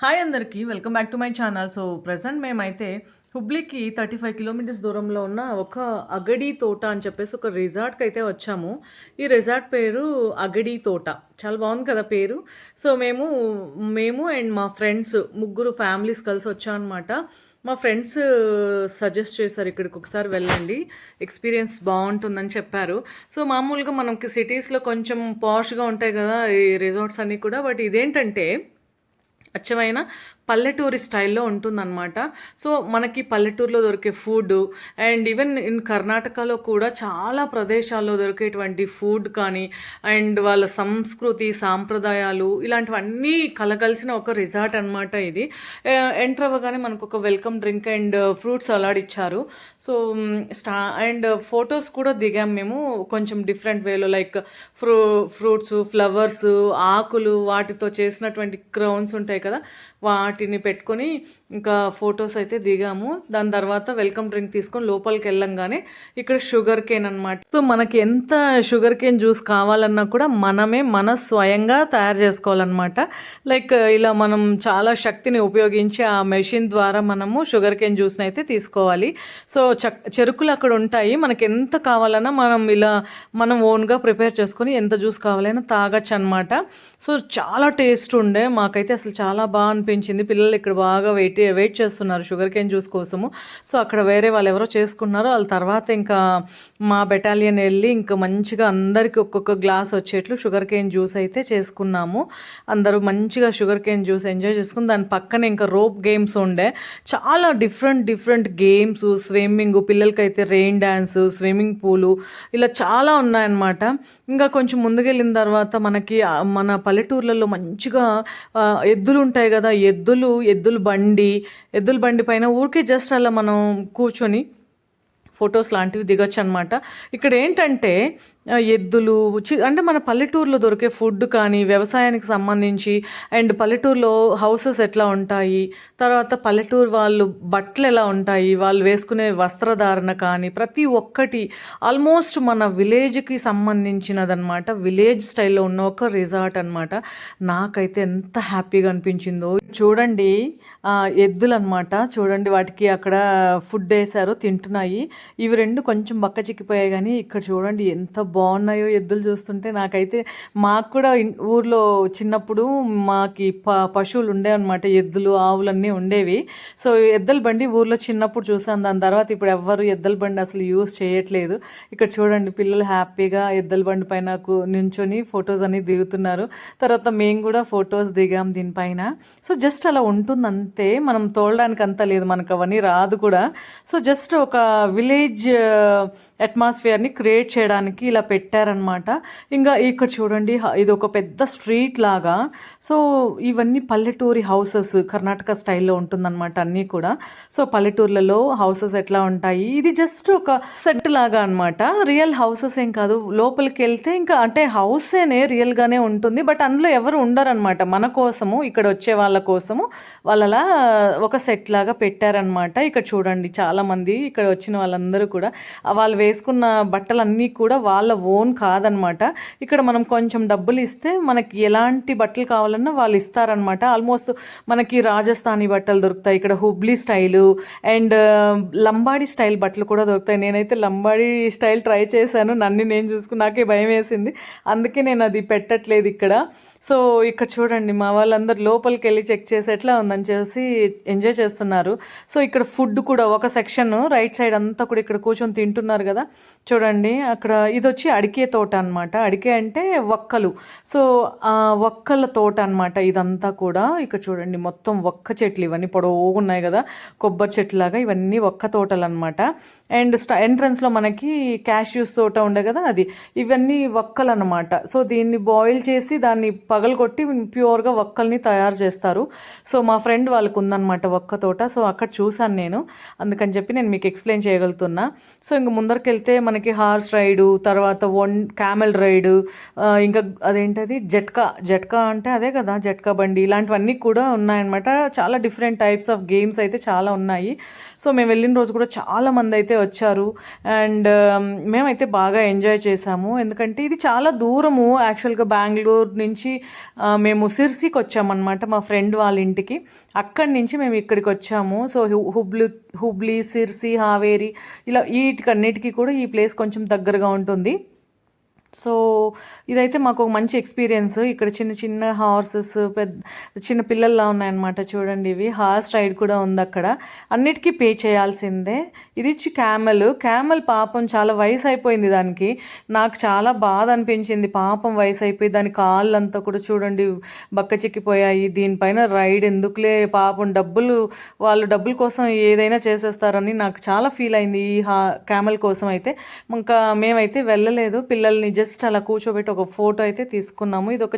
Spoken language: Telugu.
హాయ్ అందరికీ welcome back to my channel. So present మేమైతే హుబ్లీకి థర్టీ ఫైవ్ కిలోమీటర్స్ దూరంలో ఉన్న ఒక అగడి తోట అని చెప్పేసి ఒక రిజార్ట్కి అయితే వచ్చాము. ఈ రిజార్ట్ పేరు అగడి తోట. చాలా బాగుంది కదా పేరు. సో మేము మేము అండ్ మా ఫ్రెండ్స్ ముగ్గురు ఫ్యామిలీస్ కలిసి వచ్చామన్నమాట. మా ఫ్రెండ్స్ సజెస్ట్ చేశారు ఇక్కడికి ఒకసారి వెళ్ళండి. ఎక్స్పీరియన్స్ బాగుంటుందని చెప్పారు. సో మామూలుగా మనకి సిటీస్లో కొంచెం పాష్గా ఉంటాయి కదా ఈ రిజార్ట్స్ అన్నీ కూడా. బట్ ఇదేంటంటే అచ్చమైన పల్లెటూరి స్టైల్లో ఉంటుందన్నమాట. సో మనకి పల్లెటూరులో దొరికే ఫుడ్ అండ్ ఈవెన్ ఇన్ కర్ణాటకలో కూడా చాలా ప్రదేశాల్లో దొరికేటువంటి ఫుడ్ కానీ అండ్ వాళ్ళ సంస్కృతి సాంప్రదాయాలు ఇలాంటివన్నీ కలగలిసిన ఒక రిసార్ట్ అనమాట ఇది. ఎంటర్ అవ్వగానే మనకు ఒక welcome drink and fruits salad ఇచ్చారు. సో స్టా అండ్ ఫొటోస్ కూడా దిగాం మేము కొంచెం డిఫరెంట్ వేలో లైక్ ఫ్రూ ఫ్రూట్స్ ఫ్లవర్స్ ఆకులు వాటితో చేసినటువంటి క్రౌన్స్ ఉంటాయి కదా వాటిని పెట్టుకొని ఇంకా ఫొటోస్ అయితే దిగాము. దాని తర్వాత వెల్కమ్ డ్రింక్ తీసుకొని లోపలికి వెళ్ళంగానే ఇక్కడ షుగర్ కేన్ అనమాట సో మనకి ఎంత షుగర్ కేన్ జ్యూస్ కావాలన్నా కూడా మనమే మన స్వయంగా తయారు చేసుకోవాలన్నమాట. లైక్ ఇలా మనం చాలా శక్తిని ఉపయోగించి ఆ మెషిన్ ద్వారా మనము షుగర్ కేన్ జ్యూస్ని అయితే తీసుకోవాలి. సో చక్ చెరుకులు అక్కడ ఉంటాయి. మనకి ఎంత కావాలన్నా మనం ఇలా మనం ఓన్గా ప్రిపేర్ చేసుకొని ఎంత జ్యూస్ కావాలైనా తాగొచ్చు అనమాట సో చాలా టేస్ట్ ఉండే. మాకైతే అసలు చాలా బాగా అనిపించింది. పిల్లలు ఇక్కడ బాగా వెయిట్ వెయిట్ చేస్తున్నారు షుగర్ కేన్ జ్యూస్ కోసము. సో అక్కడ వేరే వాళ్ళు ఎవరో చేసుకున్నారో వాళ్ళ తర్వాత ఇంకా మా బెటాలియన్ వెళ్ళి ఇంకా మంచిగా అందరికీ ఒక్కొక్క గ్లాస్ వచ్చేట్లు షుగర్ కేన్ జ్యూస్ అయితే చేసుకున్నాము. అందరూ మంచిగా షుగర్ కేన్ జ్యూస్ ఎంజాయ్ చేసుకుని దాని పక్కన ఇంకా రోప్ గేమ్స్ ఉండే. చాలా డిఫరెంట్ డిఫరెంట్ గేమ్స్ స్విమ్మింగ్ పిల్లలకైతే రెయిన్ డ్యాన్స్ స్విమ్మింగ్ పూలు ఇలా చాలా ఉన్నాయన్నమాట. ఇంకా కొంచెం ముందుకెళ్ళిన తర్వాత మనకి మన పల్లెటూర్లలో మంచిగా ఎద్దులు ఉంటాయి కదా ఎద్దులు ఎద్దుల బండి ఎద్దుల బండి పైన ఊరికే జస్ట్ అలా మనం కూర్చొని ఫొటోస్ లాంటివి దిగొచ్చు అనమాట ఇక్కడ ఏంటంటే ఎద్దులు అంటే మన పల్లెటూరులో దొరికే ఫుడ్ కానీ వ్యవసాయానికి సంబంధించి అండ్ పల్లెటూరులో హౌసెస్ ఎట్లా ఉంటాయి? తర్వాత పల్లెటూరు వాళ్ళు బట్టలు ఎలా ఉంటాయి? వాళ్ళు వేసుకునే వస్త్రధారణ కానీ ప్రతి ఒక్కటి ఆల్మోస్ట్ మన విలేజ్కి సంబంధించినదనమాట విలేజ్ స్టైల్లో ఉన్న ఒక రిజార్ట్ అనమాట నాకైతే ఎంత హ్యాపీగా అనిపించిందో. చూడండి ఎద్దులు అనమాట చూడండి వాటికి అక్కడ ఫుడ్ వేశారు తింటున్నాయి. ఇవి రెండు కొంచెం బక్క చిక్కిపోయాయి కానీ ఇక్కడ చూడండి ఎంత బాగున్నాయో ఎద్దులు చూస్తుంటే నాకైతే మాకు కూడా ఊర్లో చిన్నప్పుడు మాకి ప పశువులు ఉండేవన్నమాట. ఎద్దులు ఆవులు అన్నీ ఉండేవి. సో ఎద్దల బండి ఊర్లో చిన్నప్పుడు చూసాను దాని తర్వాత ఇప్పుడు ఎవ్వరు ఎద్దల బండి అసలు యూస్ చేయట్లేదు. ఇక్కడ చూడండి పిల్లలు హ్యాపీగా ఎద్దల బండి పైన నించొని ఫొటోస్ అన్ని దిగుతున్నారు. తర్వాత మేము కూడా ఫొటోస్ దిగాం దీనిపైన. సో జస్ట్ అలా ఉంటుంది అంతే మనం తోలడానికి అంత లేదు. మనకు అవన్నీ రాదు కూడా. సో జస్ట్ ఒక విలేజ్ అట్మాస్ఫియర్ని క్రియేట్ చేయడానికి ఇలా పెట్టారనమాట ఇంకా ఇక్కడ చూడండి ఇది ఒక పెద్ద స్ట్రీట్ లాగా. సో ఇవన్నీ పల్లెటూరి హౌసెస్ కర్ణాటక స్టైల్లో ఉంటుందన్నమాట అన్నీ కూడా. సో పల్లెటూర్లలో హౌసెస్ ఎట్లా ఉంటాయి? ఇది జస్ట్ ఒక సెట్ లాగా అనమాట రియల్ హౌసెస్ ఏం కాదు. లోపలికి వెళ్తే ఇంకా అంటే హౌసేనే రియల్గానే ఉంటుంది. బట్ అందులో ఎవరు ఉండరనమాట మన కోసము ఇక్కడ వచ్చే వాళ్ళ కోసము వాళ్ళలా ఒక సెట్ లాగా పెట్టారనమాట ఇక్కడ చూడండి చాలామంది ఇక్కడ వచ్చిన వాళ్ళందరూ కూడా. వాళ్ళు వేసుకున్న బట్టలన్నీ కూడా వాళ్ళ ఓన్ కాదనమాట. ఇక్కడ మనం కొంచెం డబ్బులు ఇస్తే మనకి ఎలాంటి బట్టలు కావాలన్నా వాళ్ళు ఇస్తారనమాట. ఆల్మోస్ట్ మనకి రాజస్థానీ బట్టలు దొరుకుతాయి. ఇక్కడ Hubli style and Lambadi style బట్టలు కూడా దొరుకుతాయి. నేనైతే లంబాడీ స్టైల్ ట్రై చేశాను. నన్ను నేను చూసుకుని నాకే భయం వేసింది. అందుకే నేను అది పెట్టట్లేదు ఇక్కడ. సో ఇక్కడ చూడండి మా వాళ్ళందరూ లోపలికి వెళ్ళి చెక్ చేసి ఎట్లా ఉందని చేసి ఎంజాయ్ చేస్తున్నారు. సో ఇక్కడ ఫుడ్ కూడా ఒక సెక్షన్ రైట్ సైడ్ అంతా కూడా ఇక్కడ కూర్చొని తింటున్నారు కదా. చూడండి అక్కడ ఇది వచ్చి అడికే తోట అనమాట అడికే అంటే ఒక్కలు సో ఒక్కల తోట అనమాట ఇదంతా కూడా. ఇక్కడ చూడండి మొత్తం ఒక్క చెట్లు ఇవన్నీ పొడవుగున్నాయి కదా. కొబ్బరి చెట్లు లాగా ఇవన్నీ ఒక్క తోటలు అనమాట అండ్ స్టా ఎంట్రన్స్లో మనకి క్యాష్యూస్ తోట ఉండే కదా అది. ఇవన్నీ ఒక్కలు అనమాట సో దీన్ని బాయిల్ చేసి దాన్ని పగలగొట్టి ప్యూర్గా ఒక్కల్ని తయారు చేస్తారు. సో మా ఫ్రెండ్ వాళ్ళకు ఉందన్నమాట ఒక్క తోట. సో అక్కడ చూశాను నేను. అందుకని చెప్పి నేను మీకు ఎక్స్ప్లెయిన్ చేయగలుగుతున్నా. సో ఇంక ముందరికి వెళ్తే మనకి హార్స్ రైడు తర్వాత వన్ క్యామెల్ రైడు ఇంకా అదేంటది? జట్కా. జట్కా అంటే అదే కదా? జట్కా బండి. ఇలాంటివన్నీ కూడా ఉన్నాయన్నమాట చాలా డిఫరెంట్ టైప్స్ ఆఫ్ గేమ్స్ అయితే చాలా ఉన్నాయి. సో మేము వెళ్ళిన రోజు కూడా చాలా మంది అయితే వచ్చారు. అండ్ మేమైతే బాగా ఎంజాయ్ చేసాము ఎందుకంటే ఇది చాలా దూరము. యాక్చువల్గా బెంగళూరు నుంచి మేము సిర్సికి వచ్చామన్నమాట మా ఫ్రెండ్ వాళ్ళ ఇంటికి. అక్కడి నుంచి మేము ఇక్కడికి వచ్చాము. సో హు- హుబ్లీ హుబ్లీ సిర్సి హావేరి ఇలా వీటికన్నిటికీ కూడా ఈ ప్లేస్ కొంచెం దగ్గరగా ఉంటుంది. సో ఇదైతే మాకు ఒక మంచి ఎక్స్పీరియన్స్. ఇక్కడ చిన్న చిన్న హార్సెస్ పెద్ద చిన్న పిల్లల్లా ఉన్నాయన్నమాట చూడండి ఇవి. హార్స్ రైడ్ కూడా ఉంది అక్కడ. అన్నిటికీ పే చేయాల్సిందే. ఇది క్యామెల్. క్యామెల్ పాపం చాలా వయసు అయిపోయింది దానికి. నాకు చాలా బాధ అనిపించింది. పాపం వయసు అయిపోయి దాని కాళ్ళంతా కూడా చూడండి బక్క చిక్కిపోయాయి. దీనిపైన రైడ్ ఎందుకులే? పాపం డబ్బులు వాళ్ళు డబ్బుల కోసం ఏదైనా చేసేస్తారని నాకు చాలా ఫీల్ అయింది ఈ హా క్యామెల్ కోసం అయితే. ఇంకా మేమైతే వెళ్ళలేదు. పిల్లల్ని జస్ట్ అలా కూర్చోబెట్టి ఒక ఫోటో అయితే తీసుకున్నాము. ఇది ఒక